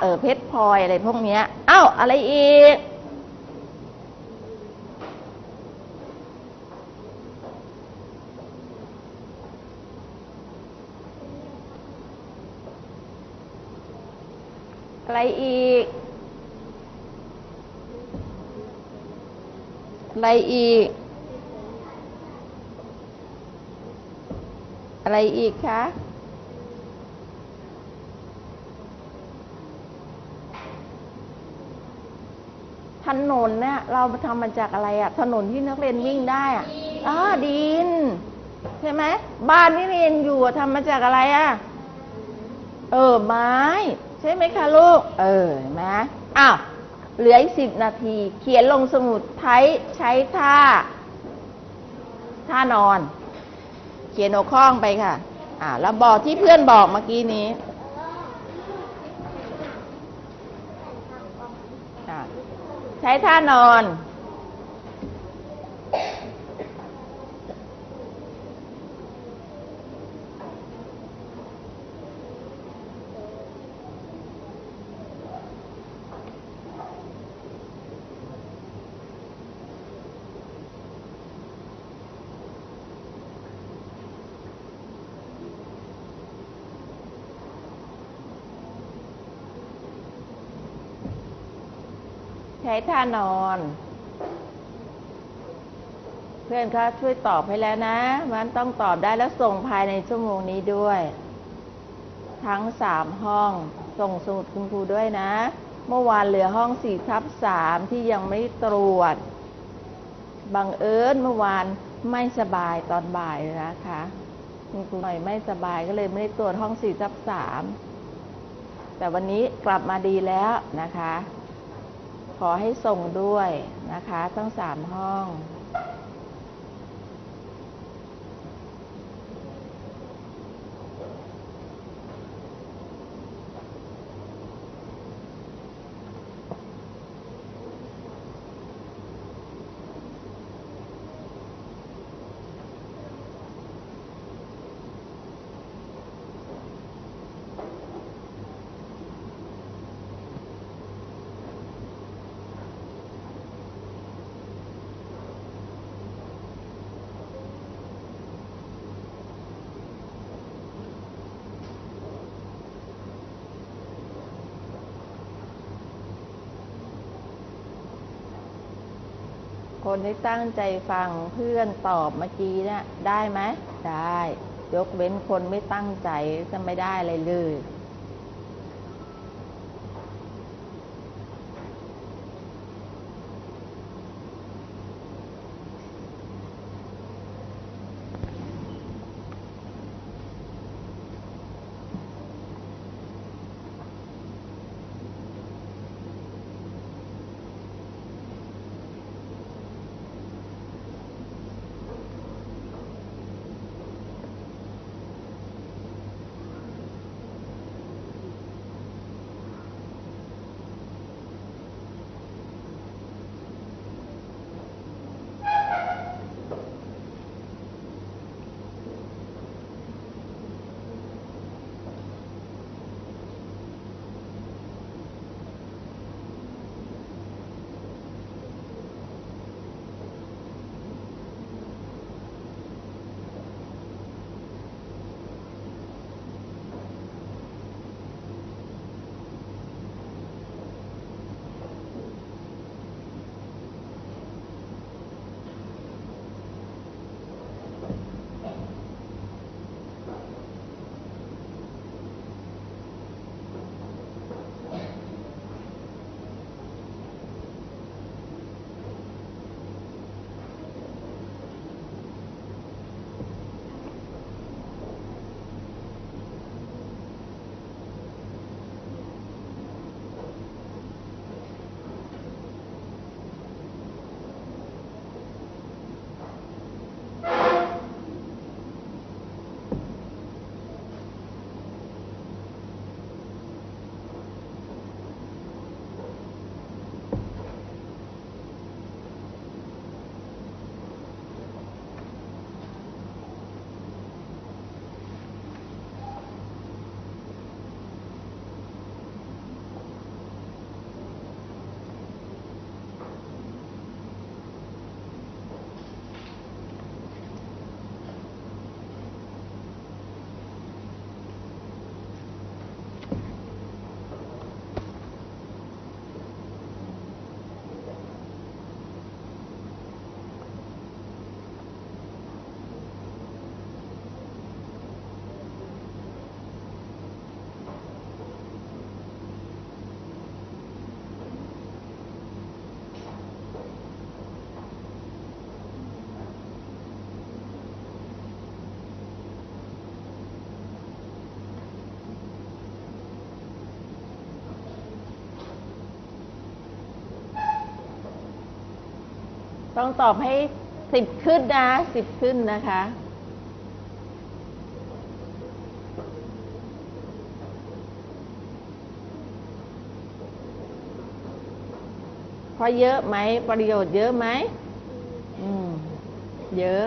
เออเพชรพลอยอะไรพวกเนี้ยอ้าวอะไรอีก อะไรอีก อะไรอีก อะไรอีกคะ นนเนี่ยเราทำมาจากอะไรอะถนนที่นักเรียนวิ่งได้อะอ่าดิน ใช่ไหมบ้านที่เรียนอยู่อะทำมาจากอะไรอะเออไม้ ใช่ไหมคะลูก เออเห็นไหมอ้าวเหลืออีกสิบนาที เขียนลงสมุดใช้ใช้ท่า ท่านอน เขียนหัวข้องไปค่ะ อ่าแล้วบอกที่เพื่อนบอกเมื่อกี้นี้อ่า ใช้ท่านอน ช้ท่านอน เพื่อนเขาช่วยตอบให้แล้วนะ มันต้องตอบได้แล้วส่งภายในชั่วโมงนี้ด้วย ทั้งสามห้อง ส่งสมุดคุณครูด้วยนะ เมื่อวานเหลือห้องสี่ทับสามที่ยังไม่ตรวจ บังเอิญเมื่อวานไม่สบายตอนบ่ายนะคะคุณครูหน่อยไม่สบายก็เลยไม่ได้ตรวจห้องสี่ทับสามแต่วันนี้กลับมาดีแล้วนะคะ ขอให้ส่งด้วยนะคะ ทั้งสามห้อง คนที่ตั้งใจฟังเพื่อนตอบเมื่อกี้เนี่ยได้ไหมได้ ยกเว้นคนไม่ตั้งใจจะไม่ได้อะไรเลย ต้องตอบให้สิบขึ้นนะสิบขึ้นนะคะเพราะเยอะไหม ประโยชน์เยอะไหม อืม เยอะ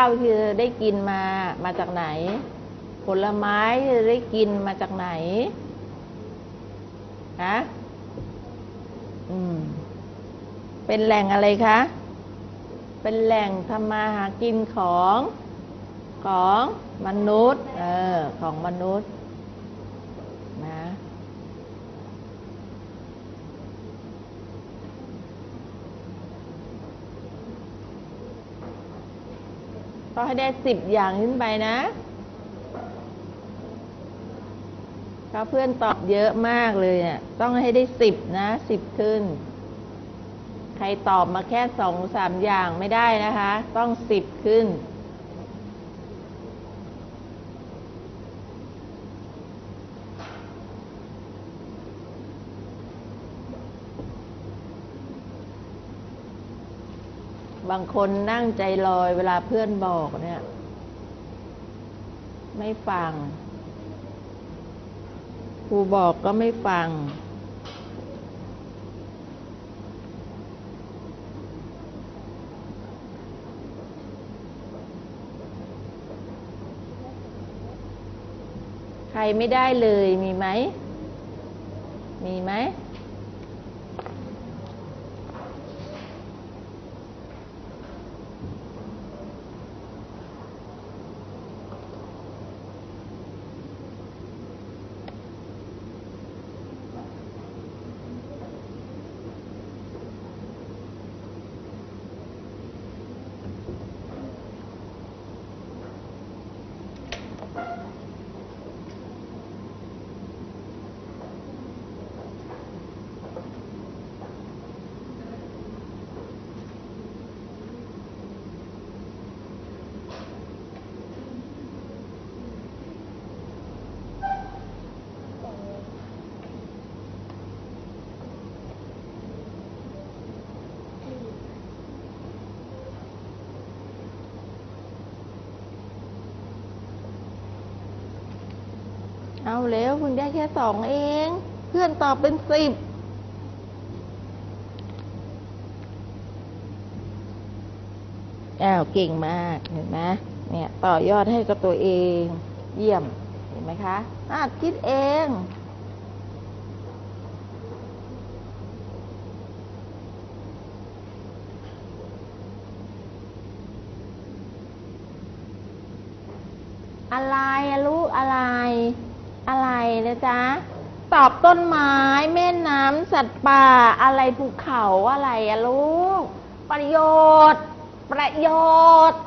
าวที่ได้กินมามาจากไหน ผลไม้ที่ได้กินมาจากไหนฮะอืม เป็นแหล่งอะไรคะ เป็นแหล่งทำมาหากินของของมนุษย์ เออ ของมนุษย์ นะ ก็ให้ได้สิบอย่างขึ้นไปนะก็เพื่อนตอบเยอะมากเลยเนี่ยต้องให้ได้สิบนะสิบขึ้น ใครตอบมาแค่สองสามอย่างไม่ได้นะคะ ต้องสิบขึ้น บางคนนั่งใจลอยเวลาเพื่อนบอกเนี่ย ไม่ฟังครูบอกก็ไม่ฟัง ใครไม่ได้เลยมีไหม มีไหม เอาแล้วคุณได้แค่สองเอง เพื่อนตอบเป็นสิบอ้าวเก่งมากเห็นไหมเนี่ยต่อยอดให้กับตัวเอง เยี่ยมเห็นไหมคะอ่าคิดเองอะไรลูกอะไร นะจ๊ะ ตอบต้นไม้แม่น้ำสัตว์ป่าอะไรภูเขาอะไรอะลูก ประโยชน์ ประโยชน์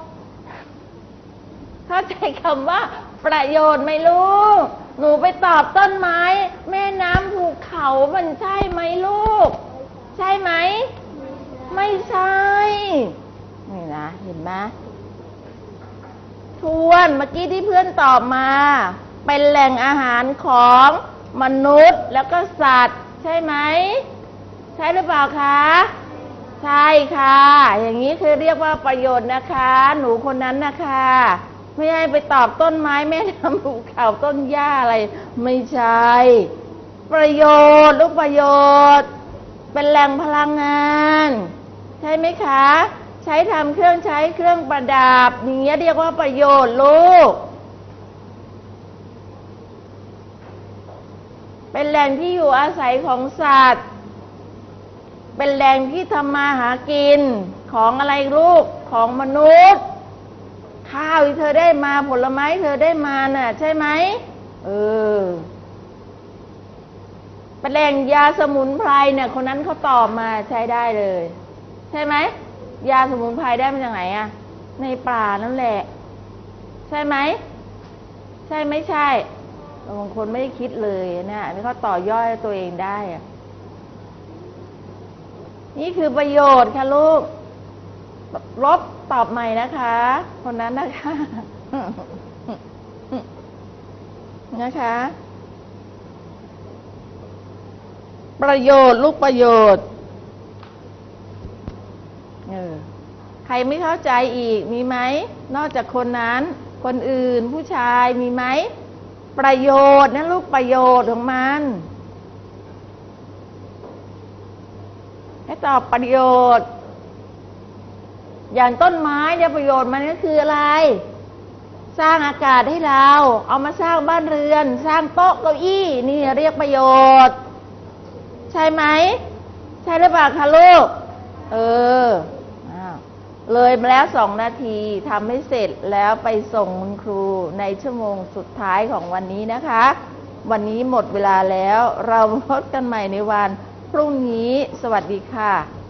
เข้าใจคำว่า ประโยชน์ไหมลูก หนูไปตอบต้นไม้ แม่น้ำภูเขามันใช่ไหมลูก ใช่ไหม ไม่ใช่นี่นะ เห็นไหมทวนเมื่อกี้ที่เพื่อนตอบมา เป็นแหล่งอาหารของมนุษย์แล้วก็สัตว์ ใช่ไหม ใช่หรือเปล่าคะใช่ค่ะ อย่างนี้คือเรียกว่าประโยชน์นะคะ หนูคนนั้นนะคะ ไม่ให้ไปตอบต้นไม้แม่น้ำภูเขาต้นหญ้าอะไร ไม่ใช่ ประโยชน์ลูกประโยชน์ เป็นแหล่งพลังงาน ใช่ไหมคะ ใช้ทำเครื่องใช้เครื่องประดับอย่างเงี้ยเรียกว่าประโยชน์ลูก เป็นแหล่งที่อยู่อาศัยของสัตว์ เป็นแหล่งที่ทำมาหากินของอะไรลูกของมนุษย์ ข้าวที่เธอได้มาผลไม้เธอได้มาน่ะ ใช่ไหมเออเป็นแหล่งยาสมุนไพรเนี่ย คนนั้นเขาตอบมาใช้ได้เลย ใช่ไหมยาสมุนไพรได้มาจากไหนอะในป่านั่นแหละ ใช่ไหมใช่ไม่ใช่ใบางคนไม่ได้คิดเลยนะอันนี้เขาต่อยอดตัวเองได้ นี่คือประโยชน์ค่ะลูก ลบตอบใหม่นะคะ คนนั้นนะคะ นะคะ ประโยชน์ลูกประโยชน์เออใครไม่เข้าใจอีกมีไหม นอกจากคนนั้น คนอื่นผู้ชายมีไหม ประโยชน์นะลูกประโยชน์ของมัน ให้ตอบประโยชน์ อย่างต้นไม้เนี่ยประโยชน์มันก็คืออะไร สร้างอากาศให้เรา เอามาสร้างบ้านเรือน สร้างโต๊ะเก้าอี้นี่เรียกประโยชน์ ใช่ไหม ใช่หรือเปล่าคะลูก เออ เลยมาแล้วสองนาทีทำให้เสร็จแล้วไปส่งคุณครูในชั่วโมงสุดท้ายของวันนี้นะคะ วันนี้หมดเวลาแล้วเราพบกันใหม่ในวันพรุ่งนี้ สวัสดีค่ะ